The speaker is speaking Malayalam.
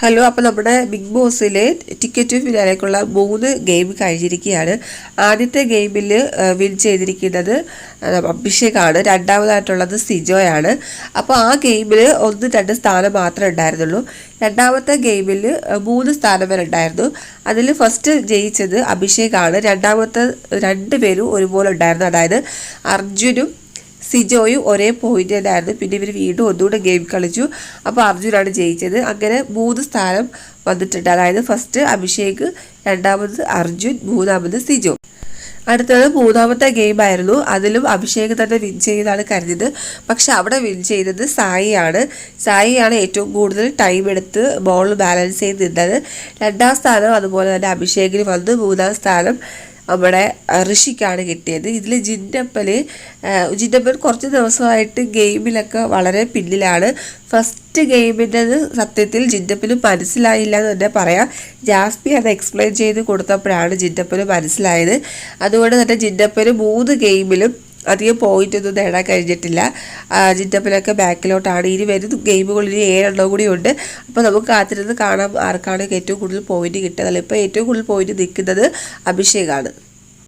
ഹലോ അപ്പോൾ നമ്മുടെ ബിഗ് ബോസിലെ ടിക്കറ്റ് ഫിനാലേക്കുള്ള മൂന്ന് ഗെയിം കഴിഞ്ഞിരിക്കുകയാണ്. ആദ്യത്തെ ഗെയിമിൽ വിൻ ചെയ്തിരിക്കുന്നത് അഭിഷേകാണ്. രണ്ടാമതായിട്ടുള്ളത് സിജോയാണ്. അപ്പോൾ ആ ഗെയിമിൽ ഒന്ന് രണ്ട് സ്ഥാനം മാത്രമേ ഉണ്ടായിരുന്നുള്ളൂ. രണ്ടാമത്തെ ഗെയിമിൽ മൂന്ന് സ്ഥാനം വരെ ഉണ്ടായിരുന്നു. അതിൽ ഫസ്റ്റ് ജയിച്ചത് അഭിഷേകാണ്. രണ്ടാമത്തെ രണ്ട് പേരും ഒരുപോലെ ഉണ്ടായിരുന്നു. അതായത് അർജുനും സിജോയും ഒരേ പോയിന്റ് തന്നെയായിരുന്നു. പിന്നെ ഇവർ വീണ്ടും ഒന്നുകൂടെ ഗെയിം കളിച്ചു. അപ്പോൾ അർജുനാണ് ജയിച്ചത്. അങ്ങനെ മൂന്ന് സ്ഥാനം വന്നിട്ടുണ്ട്. അതായത് ഫസ്റ്റ് അഭിഷേക് രണ്ടാമത് അർജുൻ മൂന്നാമത് സിജോ. അടുത്തത് മൂന്നാമത്തെ ഗെയിം ആയിരുന്നു. അതിലും അഭിഷേക് തന്നെ വിൻ ചെയ്താണ് കരുതിയത്. പക്ഷെ അവിടെ വിൻ ചെയ്തത് സായിയാണ്. സായിയാണ് ഏറ്റവും കൂടുതൽ ടൈം എടുത്ത് ബോൾ ബാലൻസ് ചെയ്ത് നിന്നത് രണ്ടാം സ്ഥാനം അതുപോലെ തന്നെ അഭിഷേകിന് വന്ന്. മൂന്നാം സ്ഥാനം നമ്മുടെ ഋഷിക്കാണ് കിട്ടിയത്. ഇതിൽ ജിൻഡപ്പൽ ജിൻഡപ്പൻ കുറച്ച് ദിവസമായിട്ട് ഗെയിമിലൊക്കെ വളരെ പിന്നിലാണ്. ഫസ്റ്റ് ഗെയിമിന്റെത് സത്യത്തിൽ ജിൻഡപ്പന് മനസ്സിലായില്ല എന്ന് തന്നെ പറയാം. ജാസ്പി അത് എക്സ്പ്ലെയിൻ ചെയ്ത് കൊടുത്തപ്പോഴാണ് ജിന്നപ്പന് മനസ്സിലായത്. അതുകൊണ്ട് തന്നെ ജിൻഡപ്പന് മൂന്ന് ഗെയിമിലും അധികം പോയിന്റ് ഒന്നും നേടാൻ കഴിഞ്ഞിട്ടില്ല. ജിൻഡപ്പിലൊക്കെ ബാക്കിലോട്ടാണ്. ഇനി വരുന്ന ഗെയിമുകളിൽ ഏഴെണ്ണം കൂടി ഉണ്ട്. അപ്പോൾ നമുക്ക് കാത്തിരുന്ന് കാണാം ആർക്കാണ് ഏറ്റവും കൂടുതൽ പോയിന്റ് കിട്ടുന്നത്. ഇപ്പോൾ ഏറ്റവും കൂടുതൽ പോയിന്റ് നിൽക്കുന്നത് അഭിഷേകാണ്.